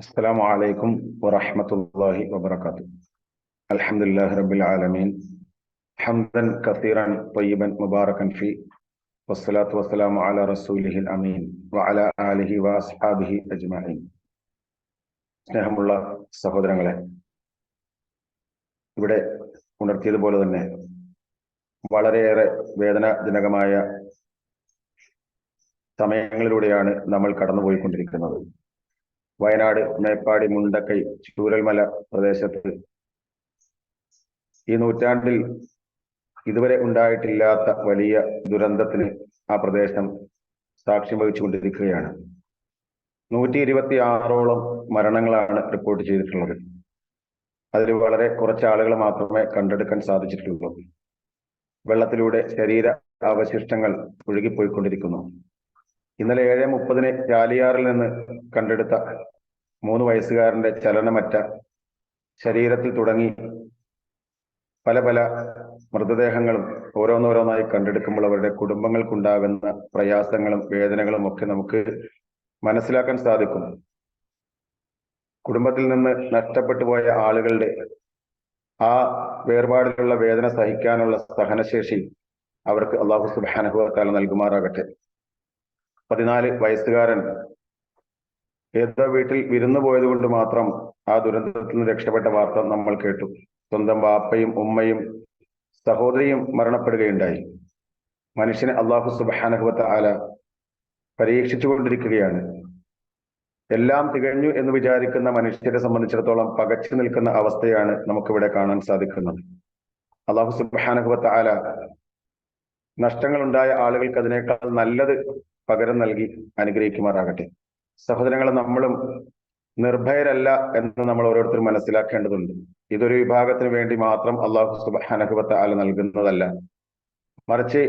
السلام عليكم ورحمة الله وبركاته الحمد لله رب العالمين حمدا كثيرا طيبا مباركا فيه والصلاة والسلام على رسوله الأمين وعلى آله وأصحابه أجمعين സ്നേഹമുള്ള സഹോദരങ്ങളെ ഇവിടെ ഉണർത്തിയതുപോലെ തന്നെ വളരെയേറെ വേദനാജനകമായ സമയങ്ങളിലൂടെയാണ് നമ്മൾ കടന്നുപോയിക്കൊണ്ടിരിക്കുന്നത് വയനാട് മേപ്പാടി മുണ്ടക്കൈ ചൂരൽമല പ്രദേശത്ത്. ഈ നൂറ്റാണ്ടിൽ ഇതുവരെ ഉണ്ടായിട്ടില്ലാത്ത വലിയ ദുരന്തത്തിന് ആ പ്രദേശം സാക്ഷ്യം വഹിച്ചുകൊണ്ടിരിക്കുകയാണ്. നൂറ്റി ഇരുപത്തി ആറോളം മരണങ്ങളാണ് റിപ്പോർട്ട് ചെയ്തിട്ടുള്ളത്. അതിൽ വളരെ കുറച്ച് ആളുകൾ മാത്രമേ കണ്ടെടുക്കാൻ സാധിച്ചിട്ടുള്ളൂ. വെള്ളത്തിലൂടെ ശരീര അവശിഷ്ടങ്ങൾ ഒഴുകിപ്പോയിക്കൊണ്ടിരിക്കുന്നു. ഇന്നലെ ഏഴ് മുപ്പതിന് ചാലിയാറിൽ നിന്ന് കണ്ടെടുത്ത മൂന്ന് വയസ്സുകാരന്റെ ചലനമറ്റ ശരീരത്തിൽ തുടങ്ങി പല പല മൃതദേഹങ്ങളും ഓരോന്നോരോന്നായി കണ്ടെടുക്കുമ്പോൾ അവരുടെ കുടുംബങ്ങൾക്കുണ്ടാകുന്ന പ്രയാസങ്ങളും വേദനകളും ഒക്കെ നമുക്ക് മനസ്സിലാക്കാൻ സാധിക്കും. കുടുംബത്തിൽ നിന്ന് നഷ്ടപ്പെട്ടു പോയ ആളുകളുടെ ആ വേർപാടിലുള്ള വേദന സഹിക്കാനുള്ള സഹനശേഷി അവർക്ക് അള്ളാഹു സുബാനഹുവാല നൽകുമാറാകട്ടെ. പതിനാല് വയസ്സുകാരൻ ഏതോ വീട്ടിൽ വിരുന്നു പോയത് കൊണ്ട് മാത്രം ആ ദുരന്തത്തിൽ നിന്ന് രക്ഷപ്പെട്ട വാർത്ത നമ്മൾ കേട്ടു. സ്വന്തം വാപ്പയും ഉമ്മയും സഹോദരിയും മരണപ്പെടുകയുണ്ടായി. മനുഷ്യനെ അള്ളാഹു സുബാനഹുബത്ത് ആല പരീക്ഷിച്ചു കൊണ്ടിരിക്കുകയാണ് എല്ലാം തികഞ്ഞു എന്ന് വിചാരിക്കുന്ന മനുഷ്യരെ സംബന്ധിച്ചിടത്തോളം പകച്ചു നിൽക്കുന്ന അവസ്ഥയാണ് നമുക്കിവിടെ കാണാൻ സാധിക്കുന്നത്. അള്ളാഹു സുബാനഹുബത്ത് ആല നഷ്ടങ്ങൾ ഉണ്ടായ ആളുകൾക്ക് അതിനേക്കാൾ നല്ലത് പകരം നൽകി അനുഗ്രഹിക്കുമാറാകട്ടെ. സഹോദരങ്ങളെ നമ്മളും നിർഭയരല്ല എന്ന് നമ്മൾ ഓരോരുത്തരും മനസ്സിലാക്കേണ്ടതുണ്ട്. ഇതൊരു വിഭാഗത്തിന് വേണ്ടി മാത്രം അള്ളാഹു സുബാനഹുബത്ത ആല നൽകുന്നതല്ല. മറിച്ച്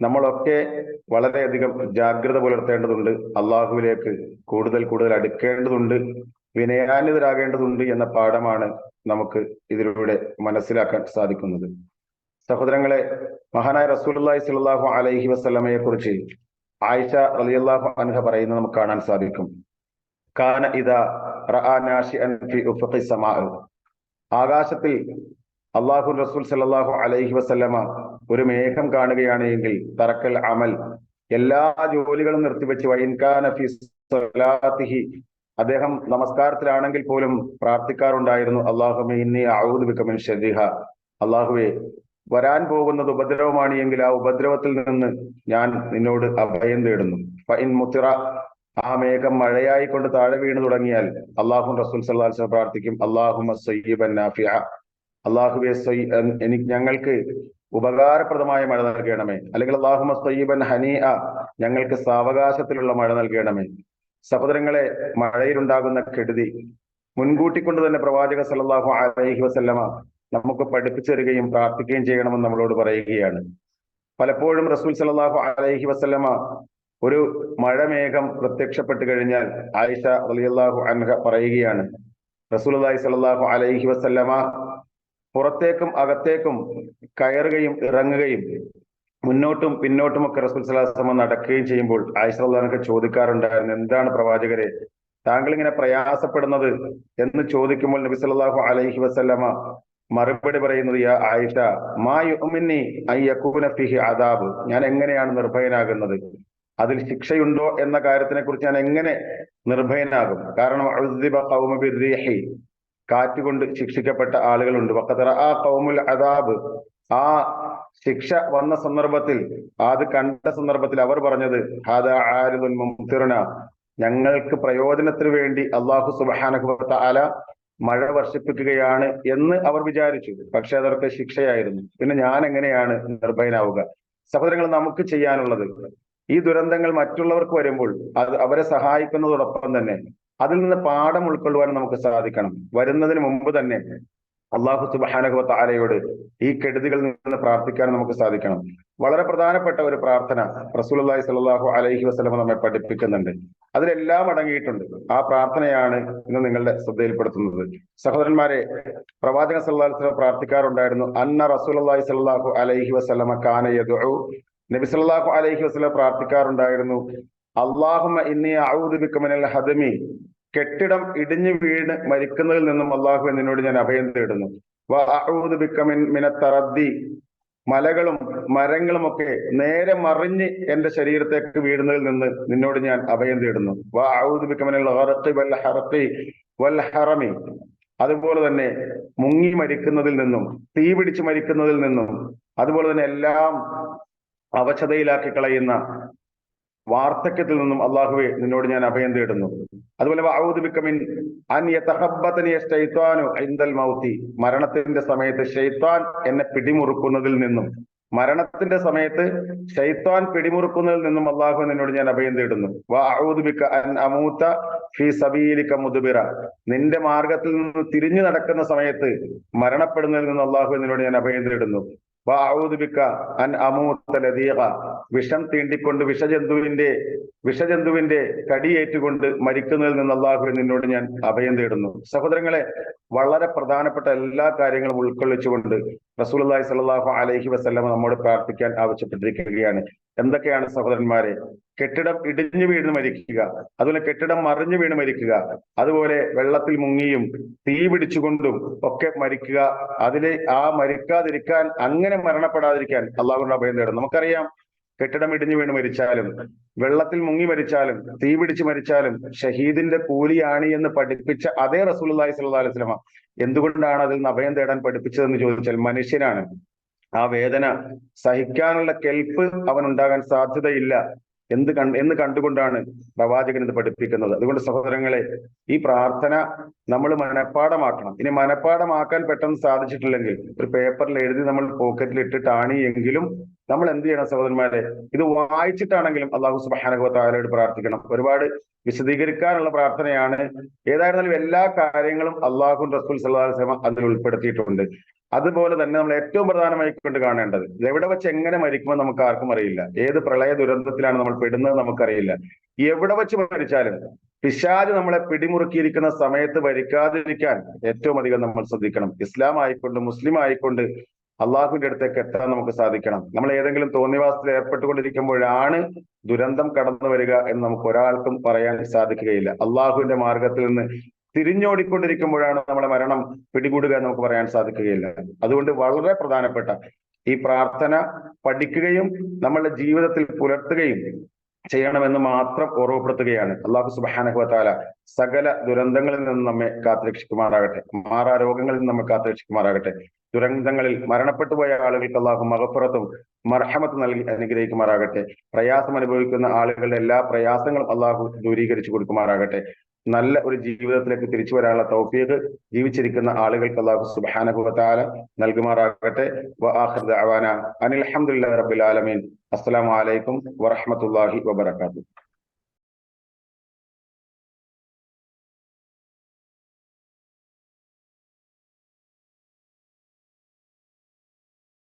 നമ്മളൊക്കെ വളരെയധികം ജാഗ്രത പുലർത്തേണ്ടതുണ്ട് അള്ളാഹുവിലേക്ക് കൂടുതൽ കൂടുതൽ അടുക്കേണ്ടതുണ്ട് വിനയാന്വിതരാകേണ്ടതുണ്ട് എന്ന പാഠമാണ് നമുക്ക് ഇതിലൂടെ മനസ്സിലാക്കാൻ സാധിക്കുന്നത്. സഹോദരങ്ങളെ മഹാനായ റസൂലി സ്വല്ലല്ലാഹു അലൈഹി വസ്ലമയെ കുറിച്ച് ആയിഷ റളിയല്ലാഹു അൻഹ പറയുന്നത് നമുക്ക് കാണാൻ സാധിക്കും. കാന ഇത ആകാശത്തിൽ അള്ളാഹു റസൂൽ സല്ലല്ലാഹു അലൈഹി വസല്ലമ ഒരു മേഘം കാണുകയാണ് എങ്കിൽ തറക്കൽ അമൽ എല്ലാ ജോലികളും നിർത്തിവെച്ച് വൈൻകാന അദ്ദേഹം നമസ്കാരത്തിലാണെങ്കിൽ പോലും പ്രാർത്ഥിക്കാറുണ്ടായിരുന്നു അള്ളാഹുമെ ഇന്നി അള്ളാഹുവെ വരാൻ പോകുന്നത് ഉപദ്രവമാണ് എങ്കിൽ ആ ഉപദ്രവത്തിൽ നിന്ന് ഞാൻ നിന്നോട് അഭയം തേടുന്നു. ഫൈൻ മുത്തിറ ആ മേഘം മഴയായി കൊണ്ട് താഴെ വീണ് തുടങ്ങിയാൽ അള്ളാഹു റസൂൽ സല്ലാസ് പ്രാർത്ഥിക്കും അള്ളാഹു നാഫിയ അള്ളാഹുബെ എനിക്ക് ഞങ്ങൾക്ക് ഉപകാരപ്രദമായ മഴ നൽകണമേ. അല്ലെങ്കിൽ അള്ളാഹുമ സയ്യിബൻ അ ഞങ്ങൾക്ക് സാവകാശത്തിലുള്ള മഴ നൽകണമേ. സഹോദരങ്ങളെ മഴയിലുണ്ടാകുന്ന കെടുതി മുൻകൂട്ടി കൊണ്ട് തന്നെ പ്രവാചക സല്ലാഹു അലൈഹി വസല്ലമ നമുക്ക് പഠിപ്പിച്ചു തരികയും പ്രാർത്ഥിക്കുകയും ചെയ്യണമെന്ന് നമ്മളോട് പറയുകയാണ്. പലപ്പോഴും റസൂൽ സലാഹു അലൈഹി വസ്ലമ ഒരു മഴമേഘം പ്രത്യക്ഷപ്പെട്ടു കഴിഞ്ഞാൽ ആയിഷ അലിയല്ലാഹു അൻഹ പറയുകയാണ്. റസൂൽ അലൈഹി സലാഹു അലൈഹി വസ്ലമ പുറത്തേക്കും അകത്തേക്കും കയറുകയും ഇറങ്ങുകയും മുന്നോട്ടും പിന്നോട്ടും ഒക്കെ റസൂൽ സലാഹുസ്ലമ നടക്കുകയും ചെയ്യുമ്പോൾ ആയിഷ അള്ളഹാനൊക്കെ ചോദിക്കാറുണ്ടായിരുന്നു എന്താണ് പ്രവാചകരെ താങ്കൾ ഇങ്ങനെ പ്രയാസപ്പെടുന്നത്? എന്ന് ചോദിക്കുമ്പോൾ നബി സല്ലാഹു അലൈഹി വസ്ലമ മറുപടി പറയുന്നത് ആയിഷ മാ യുമിന്നി അയ്യക്കൂന ഫിഹി അദാബ്. ഞാൻ എങ്ങനെയാണ് നിർഭയനാകുന്നത്? അതിൽ ശിക്ഷയുണ്ടോ എന്ന കാര്യത്തിനെ കുറിച്ച് ഞാൻ എങ്ങനെ നിർഭയനാകും? കാരണം കാറ്റുകൊണ്ട് ശിക്ഷിക്കപ്പെട്ട ആളുകളുണ്ട്. വക്കത്തറ ആ കൗമുൽ അതാബ് ആ ശിക്ഷ വന്ന സന്ദർഭത്തിൽ അത് കണ്ട സന്ദർഭത്തിൽ അവർ പറഞ്ഞത് മുംതിറന. ഞങ്ങൾക്ക് പ്രയോജനത്തിന് വേണ്ടി അള്ളാഹു സുബാനഹുബത്ത ആല മഴ വർഷിപ്പിക്കുകയാണ് എന്ന് അവർ വിചാരിച്ചു. പക്ഷെ അതവർക്ക് ശിക്ഷയായിരുന്നു. പിന്നെ ഞാൻ എങ്ങനെയാണ് നിർഭയനാവുക? സഹോദരങ്ങൾ നമുക്ക് ചെയ്യാനുള്ളത് ഈ ദുരന്തങ്ങൾ മറ്റുള്ളവർക്ക് വരുമ്പോൾ അത് അവരെ സഹായിക്കുന്നതോടൊപ്പം തന്നെ അതിൽ നിന്ന് പാഠം ഉൾക്കൊള്ളുവാൻ നമുക്ക് സാധിക്കണം. വരുന്നതിന് മുമ്പ് തന്നെ അള്ളാഹു സുബാനഹുബ താരയോട് ഈ കെടുതികളിൽ നിന്ന് പ്രാർത്ഥിക്കാൻ നമുക്ക് സാധിക്കണം. വളരെ പ്രധാനപ്പെട്ട ഒരു പ്രാർത്ഥന അള്ളാഹി സ്വല്ലല്ലാഹു അലൈഹി വസ്ലമ നമ്മെ പഠിപ്പിക്കുന്നുണ്ട്. അതിലെല്ലാം അടങ്ങിയിട്ടുണ്ട്. ആ പ്രാർത്ഥനയാണ് ഇന്ന് നിങ്ങളുടെ ശ്രദ്ധയിൽപ്പെടുത്തുന്നത്. സഹോദരന്മാരെ പ്രവാചക സല്ലാസ്ലം പ്രാർത്ഥിക്കാറുണ്ടായിരുന്നു അന്ന അള്ളാഹി സ്വല്ലല്ലാഹു അലൈഹി വസ്ലമ കാനയു നബി സല്ലാഹു അലൈഹി വസ്ലം പ്രാർത്ഥിക്കാറുണ്ടായിരുന്നു അള്ളാഹുമ ഇന്നി അഊദു ബിക മിനൽ ഹദമി. കെട്ടിടം ഇടിഞ്ഞു വീണ് മരിക്കുന്നതിൽ നിന്നും അള്ളാഹു എന്നോട് ഞാൻ അഭയം തേടുന്നു. മിനത്തറദ്ദി മലകളും മരങ്ങളും ഒക്കെ നേരെ മറിഞ്ഞ് എന്റെ ശരീരത്തേക്ക് വീഴുന്നതിൽ നിന്ന് നിന്നോട് ഞാൻ അഭയം തേടുന്നു. ഹറമി. അതുപോലെ തന്നെ മുങ്ങി മരിക്കുന്നതിൽ നിന്നും തീ പിടിച്ച് മരിക്കുന്നതിൽ നിന്നും അതുപോലെ തന്നെ എല്ലാം അവശതയിലാക്കി കളയുന്ന വാർദ്ധക്യത്തിൽ നിന്നും അള്ളാഹുവെ നിന്നോട് ഞാൻ അഭയം തേടുന്നു. അതുപോലെ മൗത്തി. മരണത്തിന്റെ സമയത്ത് ഷെയ്ത്താൻ എന്നെ പിടിമുറുക്കുന്നതിൽ നിന്നും മരണത്തിന്റെ സമയത്ത് ഷെയ്ത്താൻ പിടിമുറുക്കുന്നതിൽ നിന്നും അള്ളാഹു നിന്നോട് ഞാൻ അഭയം തേടുന്നു. അമൂത്ത ഫി സബീലിക്ക മുതുബിറ നിന്റെ മാർഗത്തിൽ നിന്ന് തിരിഞ്ഞു നടക്കുന്ന സമയത്ത് മരണപ്പെടുന്നതിൽ നിന്ന് അള്ളാഹു നിന്നോട് ഞാൻ അഭയം തേടുന്നു. അൻ വിഷം തീണ്ടിക്കൊണ്ട് വിഷജന്തുവിന്റെ വിഷജന്തുവിന്റെ കടിയേറ്റുകൊണ്ട് മരിക്കുന്നതിൽ നിന്ന് അള്ളാഹു നിന്നോട് ഞാൻ അഭയം തേടുന്നു. സഹോദരങ്ങളെ വളരെ പ്രധാനപ്പെട്ട എല്ലാ കാര്യങ്ങളും ഉൾക്കൊള്ളിച്ചുകൊണ്ട് റസൂലി സലാഹു അലഹി വസ്ലമ നമ്മോട് പ്രാർത്ഥിക്കാൻ ആവശ്യപ്പെട്ടിരിക്കുകയാണ്. എന്തൊക്കെയാണ് സഹോദരന്മാരെ? കെട്ടിടം ഇടിഞ്ഞു വീണ് മരിക്കുക അതുപോലെ കെട്ടിടം മറിഞ്ഞു വീണ് മരിക്കുക അതുപോലെ വെള്ളത്തിൽ മുങ്ങിയും തീ പിടിച്ചുകൊണ്ടും ഒക്കെ മരിക്കുക അതിലെ ആ മരിക്കാതിരിക്കാൻ അങ്ങനെ മരണപ്പെടാതിരിക്കാൻ അള്ളാഹുവിന്റെ അഭയം തേടും നമുക്കറിയാം കെട്ടിടം ഇടിഞ്ഞു വീണ് മരിച്ചാലും വെള്ളത്തിൽ മുങ്ങി മരിച്ചാലും തീ പിടിച്ച് മരിച്ചാലും ഷഹീദിന്റെ കൂലിയാണ് എന്ന് പഠിപ്പിച്ച അതേ റസൂലി സ്വല്ലാ അലൈഹി സ്വലമ എന്തുകൊണ്ടാണ് അതിൽ നിന്ന് അഭയം തേടാൻ പഠിപ്പിച്ചതെന്ന് ചോദിച്ചാൽ മനുഷ്യനാണ്. ആ വേദന സഹിക്കാനുള്ള കെൽപ്പ് അവൻ ഉണ്ടാകാൻ സാധ്യതയില്ല. എന്ത് കണ്ട് എന്ന് കണ്ടുകൊണ്ടാണ് പ്രവാചകൻ ഇത് പഠിപ്പിക്കുന്നത്. അതുകൊണ്ട് സഹോദരങ്ങളെ ഈ പ്രാർത്ഥന നമ്മൾ മനഃപ്പാടമാക്കണം ഇനി മനഃപ്പാടമാക്കാൻ പെട്ടെന്ന് സാധിച്ചിട്ടില്ലെങ്കിൽ ഒരു പേപ്പറിൽ എഴുതി നമ്മൾ പോക്കറ്റിൽ ഇട്ടിട്ടാണ് എങ്കിലും നമ്മൾ എന്ത് ചെയ്യണം സഹോദരന്മാരെ? ഇത് വായിച്ചിട്ടാണെങ്കിലും അള്ളാഹു സുബാനഹുത്താലോട് പ്രാർത്ഥിക്കണം. ഒരുപാട് വിശദീകരിക്കാനുള്ള പ്രാർത്ഥനയാണ്. ഏതായിരുന്നാലും എല്ലാ കാര്യങ്ങളും അള്ളാഹു റസൂൽ വസ്ലമ അതിൽ ഉൾപ്പെടുത്തിയിട്ടുണ്ട്. അതുപോലെ തന്നെ നമ്മൾ ഏറ്റവും പ്രധാനമായി കൊണ്ട് കാണേണ്ടത് എവിടെ വെച്ച് എങ്ങനെ മരിക്കുമെന്ന് നമുക്ക് ആർക്കും അറിയില്ല. ഏത് പ്രളയ ദുരന്തത്തിലാണ് നമ്മൾ പെടുന്നത് നമുക്കറിയില്ല. എവിടെ വെച്ച് മരിച്ചാലും പിശാജ് നമ്മളെ പിടിമുറുക്കിയിരിക്കുന്ന സമയത്ത് ഭരിക്കാതിരിക്കാൻ ഏറ്റവും അധികം നമ്മൾ ശ്രദ്ധിക്കണം. ഇസ്ലാം ആയിക്കൊണ്ട് മുസ്ലിം ആയിക്കൊണ്ട് അള്ളാഹുവിന്റെ അടുത്തേക്ക് എത്താൻ നമുക്ക് സാധിക്കണം. നമ്മൾ ഏതെങ്കിലും തോന്നിവാസത്തിൽ ഏർപ്പെട്ടുകൊണ്ടിരിക്കുമ്പോഴാണ് ദുരന്തം കടന്നു വരിക എന്ന് നമുക്ക് ഒരാൾക്കും പറയാൻ സാധിക്കുകയില്ല. അള്ളാഹുവിന്റെ മാർഗത്തിൽ നിന്ന് തിരിഞ്ഞോടിക്കൊണ്ടിരിക്കുമ്പോഴാണ് നമ്മുടെ മരണം പിടികൂടുക എന്ന് നമുക്ക് പറയാൻ സാധിക്കുകയില്ല. അതുകൊണ്ട് വളരെ പ്രധാനപ്പെട്ട ഈ പ്രാർത്ഥന പഠിക്കുകയും നമ്മളുടെ ജീവിതത്തിൽ പുലർത്തുകയും ചെയ്യണമെന്ന് മാത്രം ഓർമ്മപ്പെടുത്തുകയാണ്. അള്ളാഹു സുബാനഹുവത്താല സകല ദുരന്തങ്ങളിൽ നിന്ന് നമ്മെ കാത്തുരക്ഷിക്കുമാറാകട്ടെ. മാറാ രോഗങ്ങളിൽ നിന്ന് നമ്മെ കാത്തുരക്ഷിക്കുമാറാകട്ടെ. ദുരന്തങ്ങളിൽ മരണപ്പെട്ടു പോയ ആളുകൾക്ക് അള്ളാഹു മകപ്പുറത്തും മർഹമത്ത് നൽകി അനുഗ്രഹിക്കുമാറാകട്ടെ. പ്രയാസം അനുഭവിക്കുന്ന ആളുകളുടെ എല്ലാ പ്രയാസങ്ങളും അള്ളാഹു ദൂരീകരിച്ചു കൊടുക്കുമാറാകട്ടെ. നല്ല ഒരു ജീവിതത്തിലേക്ക് തിരിച്ചു വരാനുള്ള തൗഫീഖ് ജീവിച്ചിരിക്കുന്ന ആളുകൾക്ക് അള്ളാഹു സുബാനഹുല നൽകുമാറാകട്ടെ. അനിൽ അൽഹംദുലില്ലാഹി റബുൽ ആലമീൻ. അസ്സലാമു അലൈക്കും വറഹമത്തല്ലാഹി വബർക്കാത്തു